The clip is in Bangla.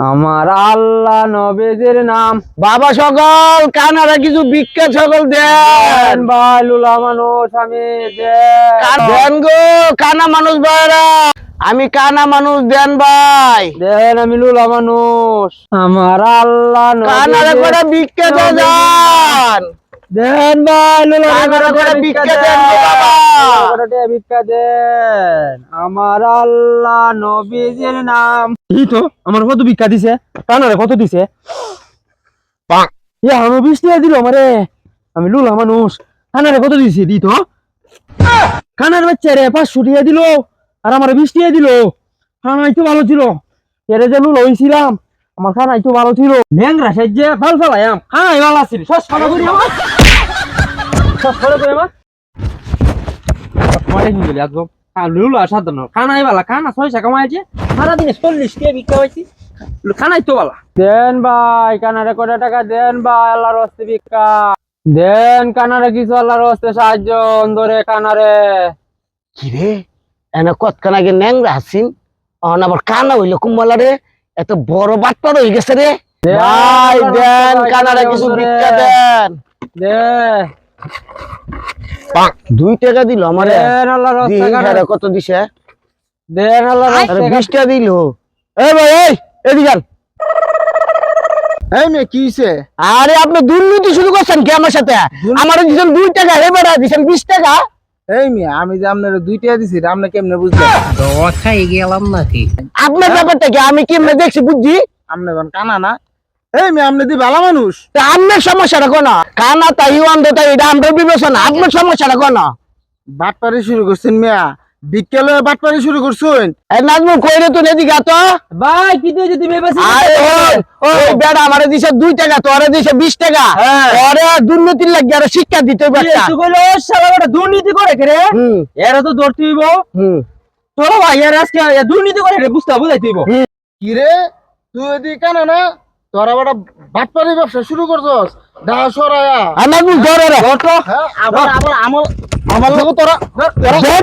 আমার আল্লাহ নবেদের নাম। বাবা সকল কানারা কিছু বিখ্যাত সকল দেন। দেন। ভাই লুলা মানুষ আমি দেন। গো কানা মানুষ ভাইরা। আমি কানা মানুষ দেন ভাই। দেন আমি লুলা মানুষ আমার আল্লাহ কানারা করে বিখ্যাত যান দেন ভাই ভিক্ষা আমার আল্লাহ নবীজির নাম। এই তো আমার কত ভিক্ষা দিছে? কানারে কত দিছে? ইয়া আমি বিশ টাকা দিল আমারে। আমি লুলা মানুষ। কানারে কত দিছে? দি তো। কানার বাচ্চা রে পাঁচশো টাকা দিল। আর আমার বিশ টাকা দিল। খানাই তো ভালো ছিল। এরে যে লুলা হয়েছিলাম আমার খানাই তো ভালো ছিল। ল্যাংরা সাহায্যে ভালো ফেলাইম খানাই ভালো আছিল সস করি। আমার একদম লুলা সাধারণ খানাই বালা খানা ছয়শো কামাইছে। সারাদিনে চল্লিশ কে বিক্রি হয়েছি খানাই তো বালা। দেন ভাই কানারে কত টাকা? দেন ভাই আল্লাহর হস্তে ভিক্ষা। দেন কানারে কিছু আল্লাহর হস্তে সাহায্য। অন্দরে কানারে। কিরে এনে কতখান আগে ন্যাংরা হাসিন? অন আবার কানা হইল কুম্বলা রে। এত বড় বাটপার হয়ে গেছে রে। ভাই দেন কানারা কিছু ভিক্ষা দেন। দে। দুই টাকা দিল আমারে। কত দিছে? বিশ টাকা দিল। এই ভাই এই এদিকে এই মেয়ে কি আরে আপনি দুর্নীতি শুরু করছেন কি আমার সাথে? আমার দিচ্ছেন দুই টাকা হে বেড়া দিচ্ছেন বিশ টাকা। এই মেয়ে আমি যে আপনার দুই টাকা দিছি আপনি কেমনে বুঝলেন? খাই গেলাম নাকি? আপনার ব্যাপারটা কি? আমি কি এমনি দেখছি বুঝছি? আপনি কানা না? এই মেয়ে আপনি দি ভালো মানুষ? তা আপনার সমস্যাটা কোন। কানা তাই অন্ধতা এটা আমরা বিবেচনা। আপনার সমস্যাটা কোন। বাটপারি শুরু করছেন মিয়া। বিকেলে বাটপারি শুরু করছেন? এই নাজমুল কইরে তো এদিকে আতো ভাই কি দিয়ে যদি মেবেছি আরে ওই ওই বেড়া আমারে দিছে দুই টাকা তোরে দিছে বিশ টাকা। হ্যাঁ। ওরে দুর্নীতির লাগিয়ে আরও শিক্ষা দিতে বাচ্চা তুই কইলো শালা ওটা দুর্নীতি করে কে রে? এরা তো ধরতে হইব হুম। চলো ভাই এর আজকে দুর্নীতি করে বুঝতে বুঝাইতে হইব কি রে? তুই এদি কানা না? তোরা বড় বাটপারি ব্যবসা শুরু করছস দাসরায়া আমার বুঝ ধরে আবার আবার আমল আমার লোক তোরা মার মার